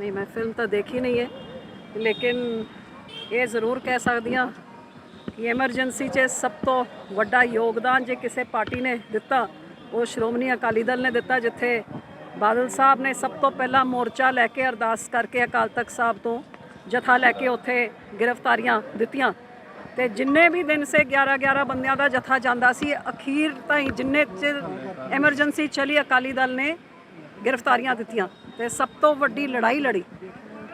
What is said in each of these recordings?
ਨਹੀਂ, ਮੈਂ ਫਿਲਮ ਤਾਂ ਦੇਖੀ ਨਹੀਂ ਹੈ। ਲੇਕਿਨ ਇਹ ਜ਼ਰੂਰ ਕਹਿ ਸਕਦੀ ਹਾਂ ਕਿ ਐਮਰਜੈਂਸੀ 'ਚ ਸਭ ਤੋਂ ਵੱਡਾ ਯੋਗਦਾਨ ਜੇ ਕਿਸੇ ਪਾਰਟੀ ਨੇ ਦਿੱਤਾ, ਉਹ ਸ਼੍ਰੋਮਣੀ ਅਕਾਲੀ ਦਲ ਨੇ ਦਿੱਤਾ, ਜਿੱਥੇ ਬਾਦਲ ਸਾਹਿਬ ਨੇ ਸਭ ਤੋਂ ਪਹਿਲਾਂ ਮੋਰਚਾ ਲੈ ਕੇ ਅਰਦਾਸ ਕਰਕੇ ਅਕਾਲ ਤਖਤ ਸਾਹਿਬ ਤੋਂ ਜਥਾ ਲੈ ਕੇ ਉੱਥੇ ਗ੍ਰਿਫਤਾਰੀਆਂ ਦਿੱਤੀਆਂ। ਤੇ ਜਿੰਨੇ ਵੀ ਦਿਨ ਸੇ 11 11 ਬੰਦਿਆਂ ਦਾ ਜਥਾ ਜਾਂਦਾ ਸੀ, ਅਖੀਰ ਤਾਈਂ ਜਿੰਨੇ ਚਿਰ ਐਮਰਜੈਂਸੀ ਚਲੀ ਅਕਾਲੀ ਦਲ ਨੇ ਗ੍ਰਿਫਤਾਰੀਆਂ ਦਿੱਤੀਆਂ। ਤੇ ਸਭ ਤੋਂ ਵੱਡੀ ਲੜਾਈ ਲੜੀ।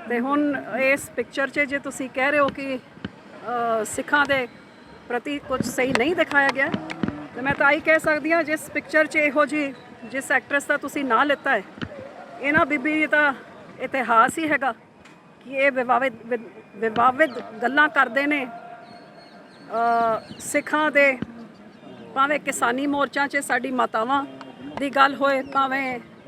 ਤੇ ਹੁਣ ਇਸ ਪਿਕਚਰ 'ਚ ਜੇ ਤੁਸੀਂ ਕਹਿ ਰਹੇ ਹੋ ਕਿ ਸਿੱਖਾਂ ਦੇ ਪ੍ਰਤੀ ਕੁਝ ਸਹੀ ਨਹੀਂ ਦਿਖਾਇਆ ਗਿਆ, ਤੇ ਮੈਂ ਤਾਂ ਆਹੀ ਕਹਿ ਸਕਦੀ ਹਾਂ, ਜਿਸ ਪਿਕਚਰ 'ਚ ਇਹੋ ਜੀ ਜਿਸ ਐਕਟਰੈਸ ਦਾ ਤੁਸੀਂ ਨਾਂ ਲਿੱਤਾ ਹੈ, ਇਹਨਾਂ ਬੀਬੀ ਦਾ ਇਤਿਹਾਸ ਹੀ ਹੈਗਾ ਕਿ ਇਹ ਵਿਵਾਦਿਤ ਵਿਵਾਦਿਤ ਗੱਲਾਂ ਕਰਦੇ ਨੇ ਸਿੱਖਾਂ ਦੇ ਭਾਵੇਂ ਕਿਸਾਨੀ ਮੋਰਚਾ 'ਚ ਸਾਡੀ ਮਾਤਾਵਾਂ ਦੀ ਗੱਲ ਹੋਏ, ਭਾਵੇਂ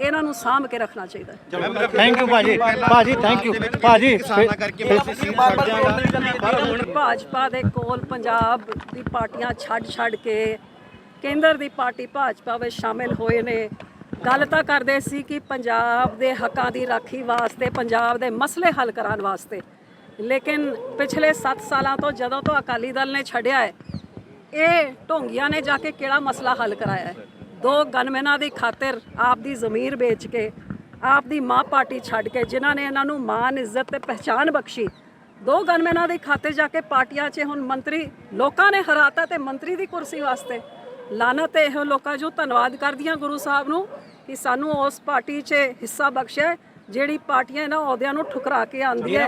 ਇਹਨਾਂ ਨੂੰ ਸਾਂਭ ਕੇ ਰੱਖਣਾ ਚਾਹੀਦਾ ਹੈ। ਥੈਂਕ ਯੂ ਭਾਜੀ। ਭਾਜੀ ਥੈਂਕ ਯੂ ਭਾਜੀ ਕਿਸਾਨਾਂ ਕਰਕੇ ਮੈਂ ਤੁਸੀਂ ਛੱਡ ਦਿਆਂਗਾ ਭਾਜਪਾ ਦੇ ਕੋਲ ਪੰਜਾਬ ਦੀ ਪਾਰਟੀਆਂ ਛੱਡ ਛੱਡ ਕੇ ਕੇਂਦਰ ਦੀ ਪਾਰਟੀ ਭਾਜਪਾ ਵਿੱਚ ਸ਼ਾਮਿਲ ਹੋਏ ਨੇ। ਗੱਲ ਤਾਂ ਕਰਦੇ ਸੀ ਕਿ ਪੰਜਾਬ ਦੇ ਹੱਕਾਂ ਦੀ ਰਾਖੀ ਵਾਸਤੇ ਪੰਜਾਬ ਦੇ ਮਸਲੇ ਹੱਲ ਕਰਾਉਣ ਵਾਸਤੇ। ਲੇਕਿਨ ਪਿਛਲੇ 7 ਸਾਲਾਂ ਤੋਂ ਜਦੋਂ ਤੋਂ ਅਕਾਲੀ ਦਲ ਨੇ ਛੱਡਿਆ ਹੈ ਇਹ ਢੋਂਗੀਆਂ ਨੇ ਜਾ ਕੇ ਕਿਹੜਾ ਮਸਲਾ ਹੱਲ ਕਰਾਇਆ ਹੈ? ਦੋ ਗਨਮੈਨਾਂ ਦੀ ਖਾਤਰ ਆਪ ਦੀ ਜ਼ਮੀਰ ਵੇਚ ਕੇ ਆਪ ਦੀ ਮਾਂ ਪਾਰਟੀ ਛੱਡ ਕੇ, ਜਿਨ੍ਹਾਂ ਨੇ ਇਹਨਾਂ ਨੂੰ ਮਾਨ ਇੱਜ਼ਤ ਤੇ ਪਹਿਚਾਨ ਬਖਸ਼ੀ, ਦੋ ਗਨਮੈਨਾਂ ਦੀ ਖਾਤੇ ਜਾ ਕੇ ਪਾਰਟੀਆਂ 'ਚ ਹੁਣ ਮੰਤਰੀ ਲੋਕਾਂ ਨੇ ਹਰਾਤਾ ਤੇ ਮੰਤਰੀ ਦੀ ਕੁਰਸੀ ਵਾਸਤੇ। ਲਾਨਤ ਹੈ ਇਹੋ ਲੋਕਾਂ ਜੋ ਧੰਨਵਾਦ ਕਰਦੀਆਂ ਗੁਰੂ ਸਾਹਿਬ ਨੂੰ ਕਿ ਸਾਨੂੰ ਉਸ ਪਾਰਟੀ 'ਚ ਹਿੱਸਾ ਬਖਸ਼ਿਆ, ਜਿਹੜੀ ਪਾਰਟੀਆਂ ਇਹਨਾਂ ਅਹੁਦਿਆਂ ਨੂੰ ਠੁਕਰਾ ਕੇ ਆਂਦੀ ਹੈ